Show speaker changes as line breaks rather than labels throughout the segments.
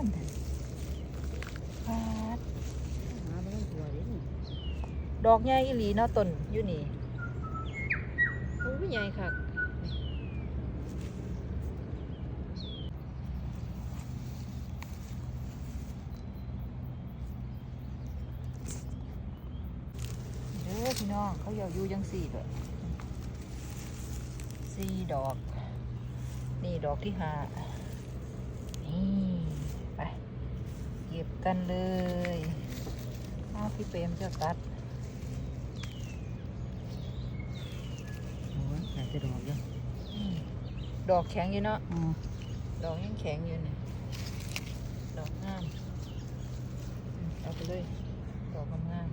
ามแท้ปาด
หาบ่ต้องตัวเด้นี่
ดอกใหญ่อีหลีเนาะต้นอยู่นี่โอ้ยใหญ่คักเด้อพี่น้องเขาอยากอยู่จังสี่เลยสี่ดอก นี่ดอกที่ห้านี่ไป เก็บกันเลยเอาพี่เปรมจะตัด
โอ้ยแต่จะดอกเด้อ
อืมดอกแข็งอยู่เนาะ
อืม
ดอกยังแข็งอยู่เนี่ยดอกงามอืมเอาไปเลยดอกงาม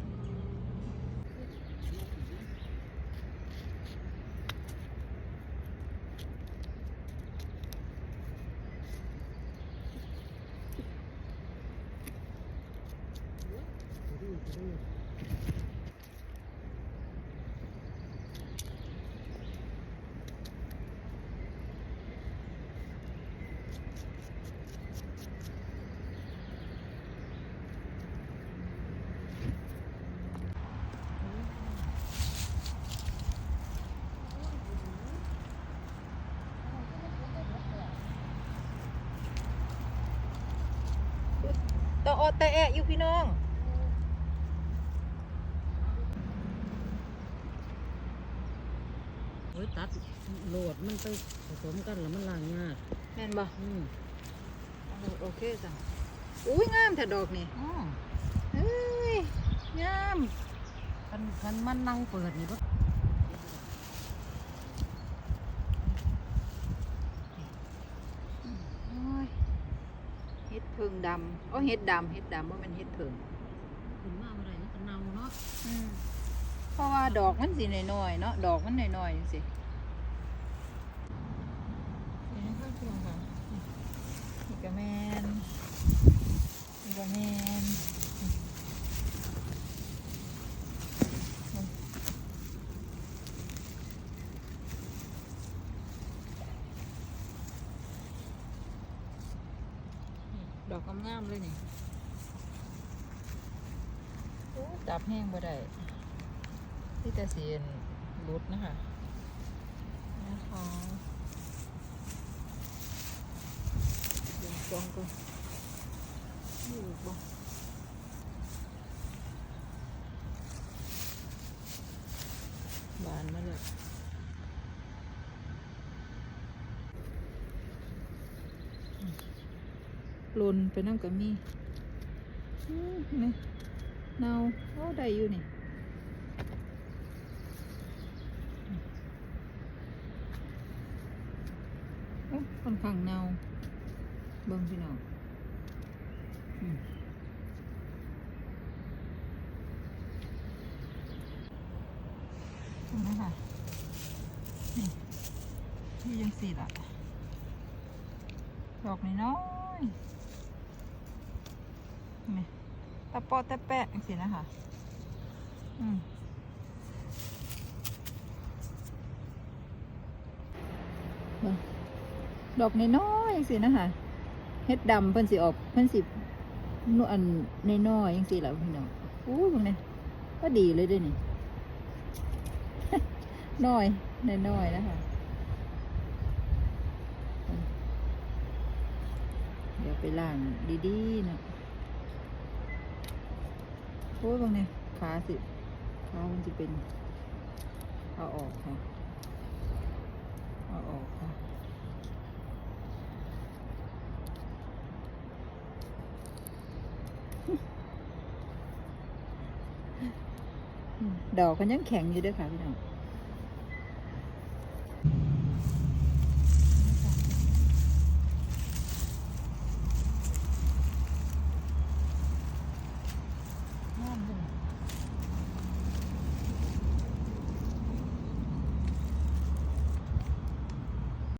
ตออแตแอะอยู่พี่น้อง
โอ้ยตัดโหลดมันไปผสมกันแล้วมันล้างยาก
แม่นบ่
อืม
โอเคจ้ะอุ้ยงามแต่ดอกนี่
อ๋อ
เฮ้ยงาม
คันคันมันนั่งเปิดนี่บ่
โอ้ยเฮ็ดเพิงดำโอ้เฮ็ดดำเฮ็ดดำว่ามันเฮ็ดเพิง
ขึ้นมาบ่ได้มันก็เน่าเนาะ
อืม เพราะว่าดอกมันสิน้อยๆเนาะดอกมันน้อยๆจังซี่นี่นะคะพี่น้องค่ะแมนนี่ก็แมนดอกงามๆเลยนี่จับแห้งบ่ได้ ที่แต่เสียนรุดนะคะนะคะเดี๋ยวจองก่อนอยู่บ่บานมาเลยหล่นไปนั่งกับมีอื้อนี่เนาโอ้ได้อยู่นี่ เอ๊ะ ค่อนข้างเน่าเบิ่งพี่น้องอืมเห็นไหมคะนี่ยังสีละดอกน้อยนไหมตะปะตะแปะสีนะคะ อืมเบิ่ง ดอกน้อยๆจังซี่นะคะเฮ็ดดำเพิ่นสิออกเพิ่นสินวลน้อยๆจังซี่แหละพี่น้องอู้ตรงนี้ก็ดีเลยด้วยนี่น้อยน้อยๆนะคะเดี๋ยวไปล้างดีๆนะโอ้ยบางเนี่ยขาสิขามันจะเป็น เอาออกค่ะ เอาออกค่ะ ดอกก็ยังแข็งอยู่ด้วยค่ะพี่น้องงามเ